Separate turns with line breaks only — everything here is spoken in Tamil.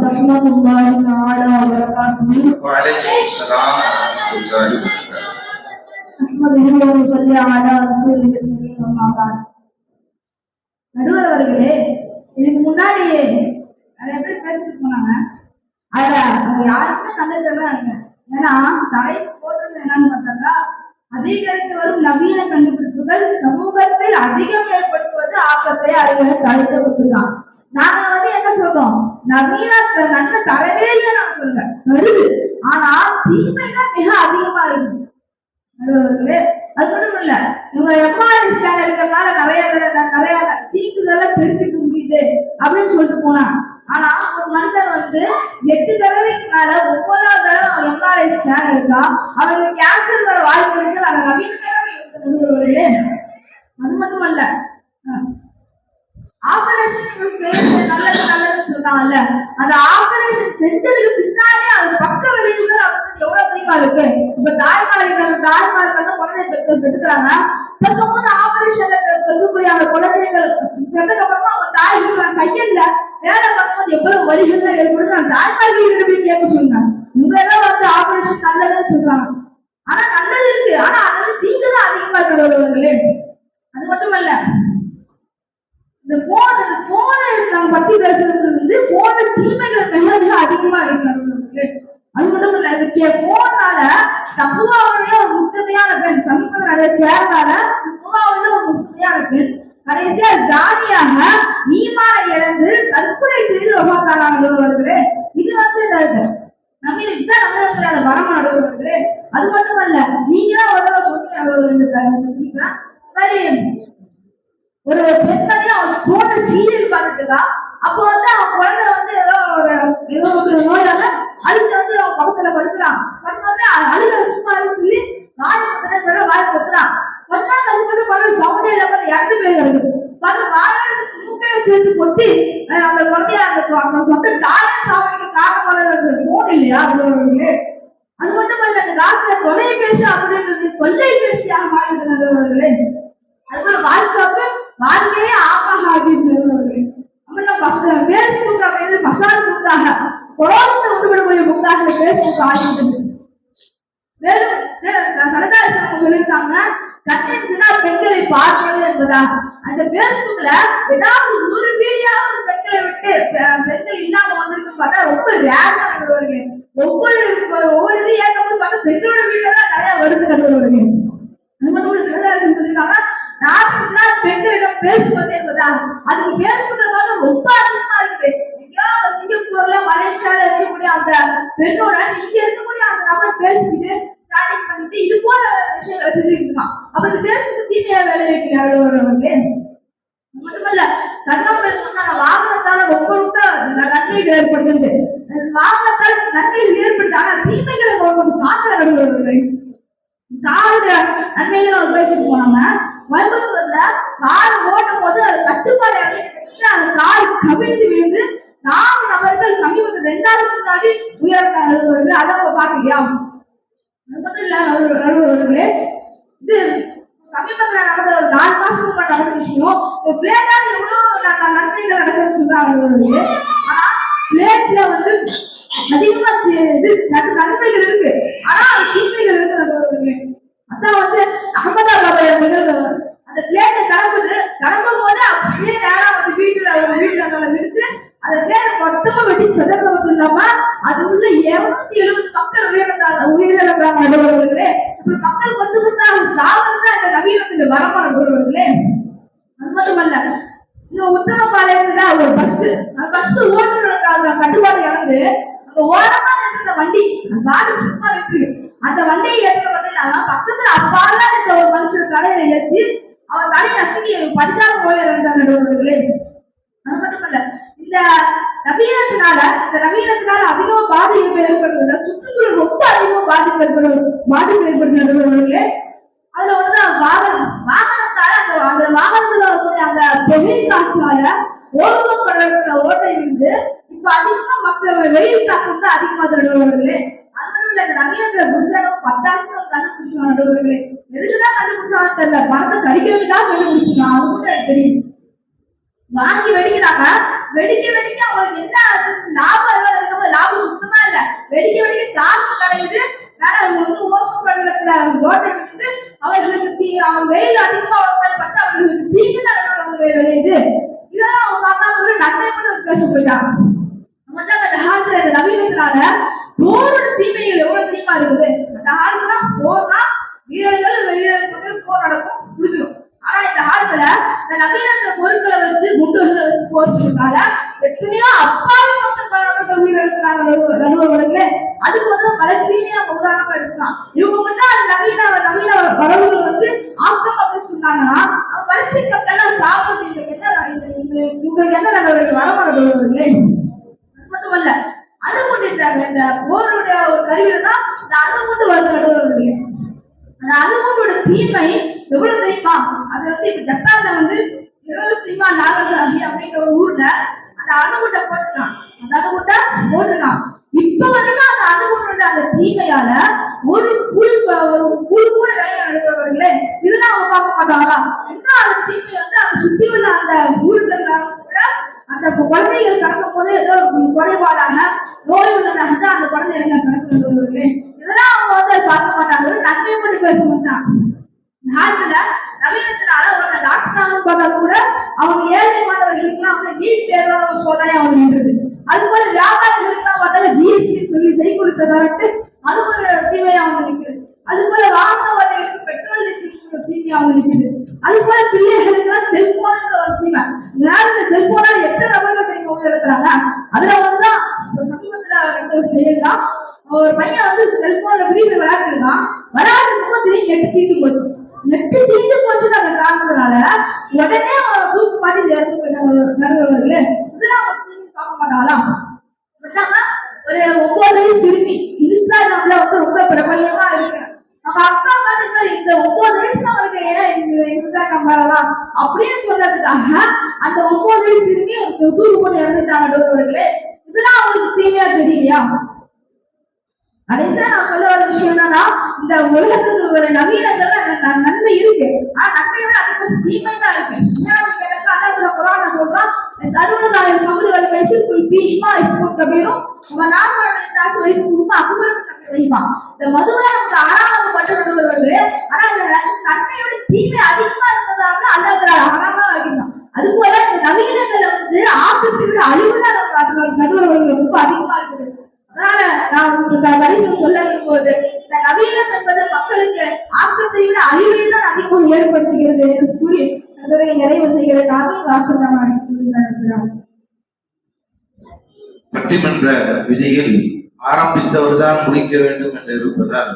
رحمة الله تعالى وبركاته
وعليكم السلام ورحمة الله وبركاته
نحمده ونصلي على رسوله الكريم أما بعد நடுவர் அவர்களே இதுக்கு முன்னாடி நிறைய பேர் பேசிட்டு போனாங்க அதுல அது யாருக்குமே கண்டதெல்லாம் இல்லை ஏன்னா தலைப்பு போட்டது என்னன்னு பார்த்தாக்கா அதிகரித்து வரும் நவீன கண்டுபிடிப்புகள் சமூகத்தில் அதிகம் ஏற்படுத்துவது ஆபத்தை அறிஞர் தலைக்கப்பட்டுதான் நாங்க வந்து என்ன சொல்றோம்? நவீன நன்மை தரவே இல்லை நான் சொல்றேன். வருது ஆனா தீமை தான் மிக அதிகமா இருக்கு நடுவர்களே அது மட்டும் இல்ல இவங்க எம்ஆர்ஐ ஸ்கேன் எடுக்கிறதுனால நிறைய நிறைய தீங்குகளை தெரிஞ்சுக்க முடியுது அப்படின்னு சொல்லிட்டு போனா ஆனா ஒரு மனிதன் வந்து எட்டு தடவைக்கு மேல ஒன்பதாவது தடவை எம்ஆர்ஐ ஸ்கேன் இருக்கா அவருக்கு கேன்சர் வர வாய்ப்பு இருக்கு அதை நவீன அது மட்டும் அல்ல. ஆபரேஷன் செய்யறது நல்லது நல்லதுன்னு சொல்றாங்கல்ல. அந்த ஆபரேஷன் செஞ்சதுக்கு பின்னாலே அது பக்க விளைவுகள் அவங்களுக்கு எவ்வளவு அதிகமா இருக்கு இப்ப தாய்மார்கள் தாய்மார்கள் குழந்தை பெற்று பெற்றுக்கிறாங்க. பெற்றபோது ஆபரேஷன்ல பெறக்கூடிய அந்த குழந்தைகள் பெற்றதுக்கு அப்புறமா அவங்க தாய் நான் கையில வேலை பார்க்கும்போது எவ்வளவு வரிகள் ஏற்படுது அந்த தாய்மார்கள் போய் கேட்க சொல்லுங்க இவங்க எல்லாம் வந்து ஆபரேஷன் நல்லதுன்னு சொல்றாங்க. ஆனா நல்லது இருக்கு. ஆனா அது வந்து தீங்கு தான் அதிகமா இருக்கிறவர்களே அது மட்டும் இல்ல இந்த போன் இந்த போனை நம்ம பத்தி பேசுறது வந்து போன தீமைகள் மிக மிக அதிகமா இருக்கு அது மட்டும் இல்ல இதுக்கு போனால தகுவாவுடைய ஒரு முக்கியமையான பெண் சமீபத்தில் நிறைய கேரளால தகுவாவுடைய ஒரு முக்கியமையான கடைசியா ஜாதியாக ஈமானை இழந்து தற்கொலை செய்து விவகாரங்களே இது வந்து இந்த நம்ம இதுதான் நம்ம அந்த வரம நடுவர்களே அது மட்டும் அல்ல நீங்களா தான் ஒரு தடவை சொன்னீங்க. இந்த மாதிரி ஒரு பெண்மணி அவன் போன சீரியல் பார்த்துட்டு இருக்கா. அப்போ வந்து அவன் குழந்தை வந்து ஏதோ ஒரு ஏதோ ஒரு நோயால அழுத்த வந்து அவன் பக்கத்துல படுக்கிறான். படுத்தோடனே அழுக சும்மா சொல்லி வாய் பத்திர வாய் பத்துறான் கொஞ்ச நாள் கழிச்சு வந்து குழந்தை சவுண்டே இல்லாம இறந்து போய் கிடக்குது. பார்த்து வாயோட மூக்கையை சேர்த்து கொட்டி அந்த குழந்தைய அந்த அந்த சொந்த தாயே சாப்பிட்டு காரணமான போன் இல்லையா? அது அது மட்டும் இல்ல அந்த காலத்துல தொலைபேசி அப்படின்றது தொல்லைபேசியாக மாறிவிட்டனர்களே அதுபோல வாட்ஸ்அப் வாழ்க்கையே ஆப்பாக அப்படின்னு சொல்லுவார்கள் அப்படின்னா பஸ் பேஸ்புக் அப்படின்னு பசார் புக்காக குழந்தை உருவிடக்கூடிய புக்காக பேஸ்புக் ஆகிவிட்டது மேலும் சரதாரி சொல்லியிருக்காங்க கண்டிச்சுன்னா பெண்களை பார்ப்பது என்பதா? அந்த பேஸ்புக்ல ஏதாவது ஒரு வீடியாவது பெண்களை விட்டு பெண்கள் இல்லாம வந்திருக்கும் பார்த்தா ரொம்ப ரேரா நடுவார்கள் ஒவ்வொரு ஒவ்வொரு இது ஏற்கும் பார்த்தா பெண்களோட வீடியோ தான் நிறைய வருது நடுவார்கள் அது மட்டும் இல்ல சரதாரி சொல்லியிருக்காங்க. நாட்டுல பெண்களிடம் பேசுவது என்பதா? அதுக்கு பேசுவது வந்து ரொம்ப அதிகமா இருக்குது. சிங்கப்பூர்ல மலேசியால இருக்கக்கூடிய அந்த பெண்ணோட இங்க இருக்கக்கூடிய அந்த நபர் பேசிக்கிட்டு ஸ்டார்டிங் பண்ணிட்டு இது போல விஷயங்களை செஞ்சுட்டு இருக்கான் அப்ப இந்த பேசுறது தீமையா வேலை வைக்கிறாங்க மட்டுமல்ல சட்டம் சொன்னாங்க வாகனத்தால ரொம்ப ரொம்ப நன்மைகள் ஏற்படுத்துது. வாகனத்தால் நன்மைகள் ஏற்படுது. ஆனா தீமைகளை கொஞ்சம் மாற்ற நடுவர்கள். காரோட நன்மைகளை ஒரு பேசிட்டு போனாங்க. கோயம்புத்தூர்ல கார் ஓட்டும் போது அது கட்டுப்பாடு அடையிட்டு அந்த கார் கவிழ்ந்து விழுந்து நான்கு நபர்கள் சமீபத்தில் ரெண்டாவது முன்னாடி வருது அதை அவங்க அது மட்டும் இல்ல நடுவர்களே இது சமீபத்தில் நடந்த ஒரு நாலு மாசத்துக்கு முன்னாடி நடந்த விஷயம். பிளேட்டாக எவ்வளவு நன்மைகள் நடக்குதுன்னு சொல்றாங்க ஆனால் பிளேட்ல வந்து அதிகமா இது நன்மைகள் இருக்கு. ஆனா அது தீமைகள் இருக்கு நடுவர்களே அதான் வந்து அகமதாபாத் நிகழ்வு அந்த பிளேட்டை கிளம்புது கிளம்பும் போது அப்படியே நேரம் வந்து வீட்டுல வீட்டுல நிறுத்து விடுத்து அந்த பிளேட் மொத்தமா வெட்டி செதறது மட்டும் இல்லாம அது உள்ள இருநூத்தி எழுபது மக்கள் உயிரிழந்தாங்க உயிரிழந்தாங்க நடுவர்களே இப்படி மக்கள் கொத்து அவங்க சாவது அந்த நவீனத்துக்கு வரமான நடுவர்களே அது மட்டுமல்ல இந்த உத்தமபாளையத்துல ஒரு பஸ் அந்த பஸ் ஓட்டுநர் கட்டுப்பாடு இறந்து அந்த ஓரமா இருக்கிற வண்டி அந்த சும்மா இருக்கு. அந்த வண்டியை ஏற்கப்பட்டு இல்லாம பக்கத்துல அப்பால இருக்க ஒரு மனுஷன் தலையில ஏற்றி அவன் தலையை நசுங்கி பதினாறு போய் இருந்தார் நடுவர்களே அது மட்டும் இல்ல இந்த நவீனத்தினால இந்த நவீனத்தினால அதிகமா பாதிப்பு ஏற்படுறது சுற்றுச்சூழல் ரொம்ப அதிகமா பாதிப்பு ஏற்படுற பாதிப்பு ஏற்படுறது நடுவர்களே அதுல ஒண்ணுதான் வாகனம். வாகனத்தால அந்த அந்த வாகனத்துல வரக்கூடிய அந்த புகை காற்றுனால ஓசோன் படத்துல ஓட்டை இருந்து இப்ப அதிகமா மக்கள் வெயில் தாக்கம் தான் அதிகமா நடுவர்களே அது மட்டும் இல்ல இந்த நவீனத்துல புதுசாக பட்டாசு அட்டாசம் நடுவர்களே எதுக்குதான் கண்டுபிடிச்சாங்க தெரியல. மரத்தை கடிக்கிறதுக்காக கண்டுபிடிச்சிருக்காங்க. அது கூட எனக்கு தெரியும். வாங்கி வெடிக்கிறாங்க. வெடிக்க வெடிக்க அவங்களுக்கு என்ன லாபம் எல்லாம் இருக்கும்போது லாபம் சுத்தமா இல்ல. வெடிக்க வெடிக்க காசு கிடைக்குது வேற அவங்க வந்து மோசம் பண்றதுல ஓட்டை விட்டுட்டு அவர்களுக்கு தீ அவன் வெயில் அதிகமா பட்டு அவர்களுக்கு தீங்கு தான் அவங்க விளையுது இதெல்லாம் அவங்க பார்த்தா ஒரு நன்மை கூட பேச போயிட்டாங்க. மட்டும் அந்த காலத்துல இந்த நவீனத்தினால போரோட தீமைகள் எவ்வளவு தீமா இருக்குது? அந்த காலத்துல போர்னா வீரர்கள் வீரர்கள் போர் நடக்கும் முடிஞ்சிடும் ஆனா இந்த காலத்துல நவீன அந்த பொருட்களை வச்சு குண்டுகளை வச்சு போச்சுனால எத்தனையோ அப்பாவி மக்கள் பலப்பட்ட உயிரிழக்கிறாங்க நடுவர்களே அதுக்கு வந்து பல சீனியர் உதாரணமா எடுக்கலாம். இவங்க மட்டும் அந்த நவீன நவீன வரவுகள் வந்து ஆக்கம் அப்படின்னு சொன்னாங்கன்னா அவங்க வரிசை மக்கள் சாப்பிட்டு இந்த என்ன இந்த- இவங்க என்ன நடவடிக்கை வரமாட்டவர்களே அது மட்டுமல்ல அணுகுண்டு இந்த இந்த போருடைய ஒரு கருவியில தான் இந்த அணுகுண்டு வருது நடுவர்களே அந்த அணுகுண்டோட தீமை எவ்வளவு தெரியுமா? அது வந்து இப்ப ஜப்பான்ல வந்து சீமா நாகசாமி அப்படிங்கிற ஒரு ஊர்ல அந்த அணுகுண்டை போட்டுருக்கான். அந்த அணுகுண்டை போட்டுருக்கான். இப்ப வரைக்கும் அந்த அணுகுண்டோட அந்த தீமையால ஒரு புல் ஒரு புல் கூட வேலையை நடத்துறவர்களே இதெல்லாம் அவங்க பார்க்க மாட்டாங்களா? இன்னும் அந்த தீமை வந்து அந்த சுத்தி உள்ள அந்த ஊர்கள்ல கூட அந்த குழந்தைகள் பிறக்கும் போது ஏதோ ஒரு குறைபாடாக நோய் உள்ளதாக தான் அந்த குழந்தைகள் பிறக்கிறது இதெல்லாம் அவங்க வந்து பார்க்க மாட்டாங்க ஒரு பேச மாட்டாங்க நாட்டுல நவீனத்தினால ஒரு டாக்டர் பார்த்தா கூட அவங்க ஏழை மாணவர்களுக்குலாம் வந்து நீட் தேர்வான ஒரு சோதனை அவங்க இருந்தது அது போல வியாபாரிகளுக்குலாம் பார்த்தா ஜிஎஸ்டி சொல்லி செய்கூலி சதாவிட்டு அது ஒரு தீமை அவங்க நிற்குது. அது போல வாகன வரைகளுக்கு பெட்ரோல் டீசல் தீமை அவங்க நிற்குது. அது போல பிள்ளைகளுக்கு செல்போன் ஒரு தீமை. நேரத்தில் செல்போனால எத்தனை நபர்கள் தெரியும் உள்ள இருக்கிறாங்க அதுல வந்து இப்ப சமீபத்துல ரெண்டு ஒரு செயல் தான் ஒரு பையன் வந்து செல்போன்ல விரும்பி விளையாட்டுருக்கான் விளையாட்டு போது திடீர்னு நெட்டு தீர்ந்து போச்சு நெட்டு தீர்ந்து போச்சுன்னு அந்த காரணத்தினால உடனே அவன் தூக்கு மாட்டி இறந்து போயிட்டாங்க நடுவர்களே இதெல்லாம் அவங்க திரும்பி பார்க்க மாட்டாங்களா விட்டாங்க ஒரு ஒன்பது வயசு சிறுமி இன்ஸ்டாகிராம்ல வந்து ரொம்ப பிரபலியமா இருக்கு நம்ம அப்பா அம்மா இந்த ஒன்பது வயசுல அவருக்கு ஏன் இந்த இன்ஸ்டாகிராம் வரலாம் அப்படின்னு சொல்றதுக்காக அந்த ஒன்பது வயசு சிறுமி தூக்கு போட்டு இறந்துட்டாங்க நடுவர்களே இதெல்லாம் அவங்களுக்கு தீமையா தெரியலையா? கடைசியா நான் சொல்ல வர விஷயம் என்னன்னா இந்த உலகத்துக்கு ஒரு நவீனங்கள்ல எனக்கு நன்மை இருக்கு. ஆனா நன்மை விட அதுக்கு தீமை தான் இருக்கு. எனக்கு கேட்டா அல்லாஹ் சொல்றான். சர்வதாய கபறுகள் பேசி குல்பி இமா இருக்கும் கபீரும் உங்க நார்மல் காசு வைத்து குடும்ப அகுபரும் வைமா இந்த மதுவை ஆறாம் நன்மையோட தீமை அதிகமா இருப்பதாக அல்லாஹ் ஆறாம வைக்கணும் அது போல இந்த நவீனங்களை வந்து ஆக்கத்தை விட அழிவுதான் நம்ம நடுவர்கள் ரொம்ப அதிகமா இருக்குது. அதனால நான் உங்களுக்கு வரிசை சொல்ல விரும்புவது இந்த நவீனம் என்பது மக்களுக்கு ஆக்கத்தை விட அழிவை தான் அதிகம் ஏற்படுத்துகிறது என்று கூறி அதனை நிறைவு செய்கிறதுக்காக வாசகமாக இருக்கிறார்
பட்டிமன்ற விதியில் ஆரம்பித்தவர் தான் முடிக்க வேண்டும் என்று இருப்பதால்